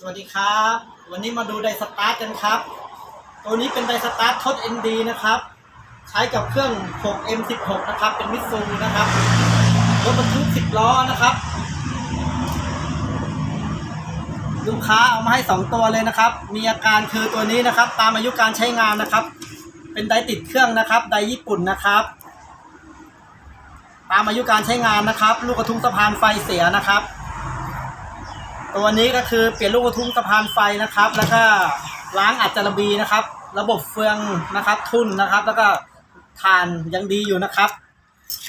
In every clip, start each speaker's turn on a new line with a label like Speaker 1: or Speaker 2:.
Speaker 1: สวัสดีครับ วันนี้มาดูไดสตาร์ทกันครับ ตัวนี้เป็นไดสตาร์ททด ND นะครับ ใช้กับเครื่อง 6M16 นะครับ เป็นมิตซูนะครับรถบรรทุก10 ล้อนะครับ ลูกค้าเอามาให้ 2 ตัวเลยนะครับ มีอาการคือตัวนี้นะครับ ตามอายุการใช้งานนะครับ เป็นไดติดเครื่องนะครับ ไดญี่ปุ่นนะครับ ตามอายุการใช้งานนะครับ ลูกกระทุ้งสะพานไฟเสียนะครับ ตัวนี้ก็คือเปลี่ยนลูกกระทุ้งสะพานไฟนะครับ แล้วก็ล้างอัดจารบีนะครับ ระบบเฟืองนะครับทุ่นนะครับ แล้วก็ทานยังดีอยู่นะครับ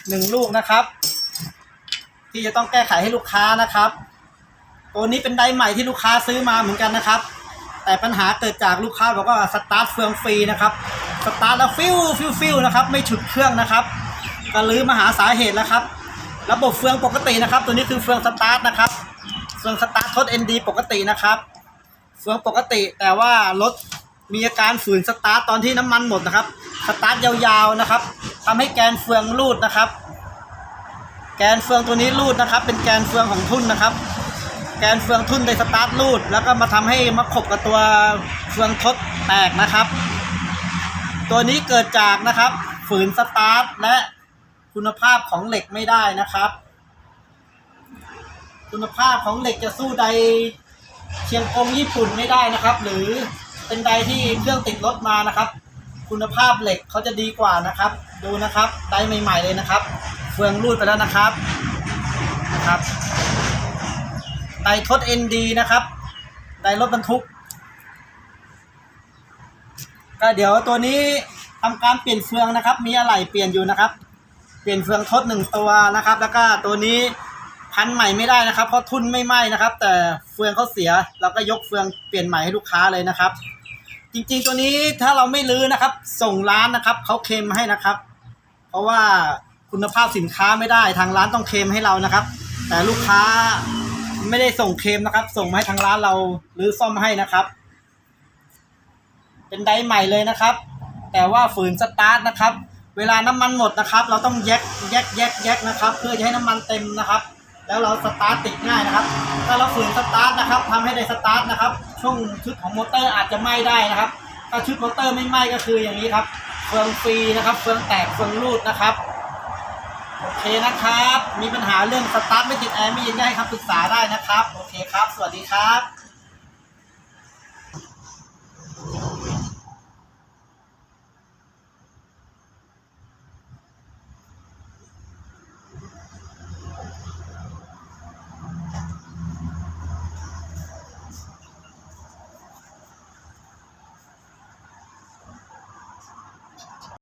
Speaker 1: หนึ่งลูกนะครับ ที่จะต้องแก้ไขให้ลูกค้านะครับ ตัวนี้เป็นไดร์ใหม่ที่ลูกค้าซื้อมาเหมือนกันนะครับ แต่ปัญหาเกิดจากลูกค้าบอกว่าสตาร์ทเฟืองฟรีนะครับสตาร์ทแล้วฟิวฟิวฟิวนะครับ ไม่ฉุดเครื่องนะครับก็ลื้อมาหาสาเหตุแล้วครับ ระบบเฟืองปกตินะครับ ตัวนี้คือเฟืองสตาร์ทนะครับ เฟืองสตาร์ททด ND ปกตินะครับเฟืองปกติแต่ว่ารถมีอาการฝืนสตาร์ทตอนที่น้ำมันหมดนะครับ สตาร์ทยาวๆนะครับทำให้แกนเฟืองรูดนะครับ แกนเฟืองตัวนี้รูดนะครับ เป็นแกนเฟืองของทุ่นนะครับ แกนเฟืองทุ่นในสตาร์ทรูด แล้วก็มาทำให้มาขบกับตัวเฟืองทดแตกนะครับ ตัวนี้เกิดจากนะครับ ฝืนสตาร์ทและคุณภาพของเหล็กไม่ได้นะครับ คุณภาพของเหล็กจะสู้ใดเชียงกงญี่ปุ่นไม่ได้นะครับ หรือเป็นใดที่เครื่องติดรถมานะครับ คุณภาพเหล็กเขาจะดีกว่านะครับ ดูนะครับไดใหม่ ๆเลยนะครับ เฟืองรูดไปแล้วนะครับนะครับไดทด ND นะครับไดรถบรรทุกก็เดี๋ยวตัวนี้ทำการเปลี่ยนเฟืองนะครับ มีอะไรเปลี่ยนอยู่นะครับ เปลี่ยนเฟืองทดหนึ่งตัวนะครับ แล้วก็ตัวนี้ พันใหม่ไม่ได้นะครับ เพราะทุนไม่ไหม้นะครับ แต่เฟืองเขาเสียเราก็ยกเฟืองเปลี่ยนใหม่ให้ลูกค้าเลยนะครับ จริงๆตัวนี้ถ้าเราไม่ลื้อนะครับ ส่งร้านนะครับเขาเคลมให้นะครับ เพราะว่าคุณภาพสินค้าไม่ได้ทางร้านต้องเคลมให้เรานะครับ แต่ลูกค้าไม่ได้ส่งเคลมนะครับ ส่งมาให้ทางร้านเราหรือซ่อมให้นะครับ เป็นไดใหม่เลยนะครับ แต่ว่าฝืนสตาร์ทนะครับ เวลาน้ำมันหมดนะครับ เราต้องแยกแยกแยกแยกนะครับ เพื่อจะให้น้ำมันเต็มนะครับ แล้วเราสตาร์ตติดง่ายนะครับ ถ้าเราฝืนสตาร์ทนะครับทำให้ได้สตาร์ทนะครับ ช่วงชุดของมอเตอร์อาจจะไหม้ได้นะครับ ถ้าชุดมอเตอร์ไม่ไหม้ก็คืออย่างนี้ครับ เฟืองฟรีนะครับ เฟืองแตก เฟืองรูดนะครับ โอเคนะครับ มีปัญหาเรื่องสตาร์ทไม่ติดแอร์ไม่ยินได้ครับปรึกษาได้นะครับ โอเคครับ สวัสดีครับ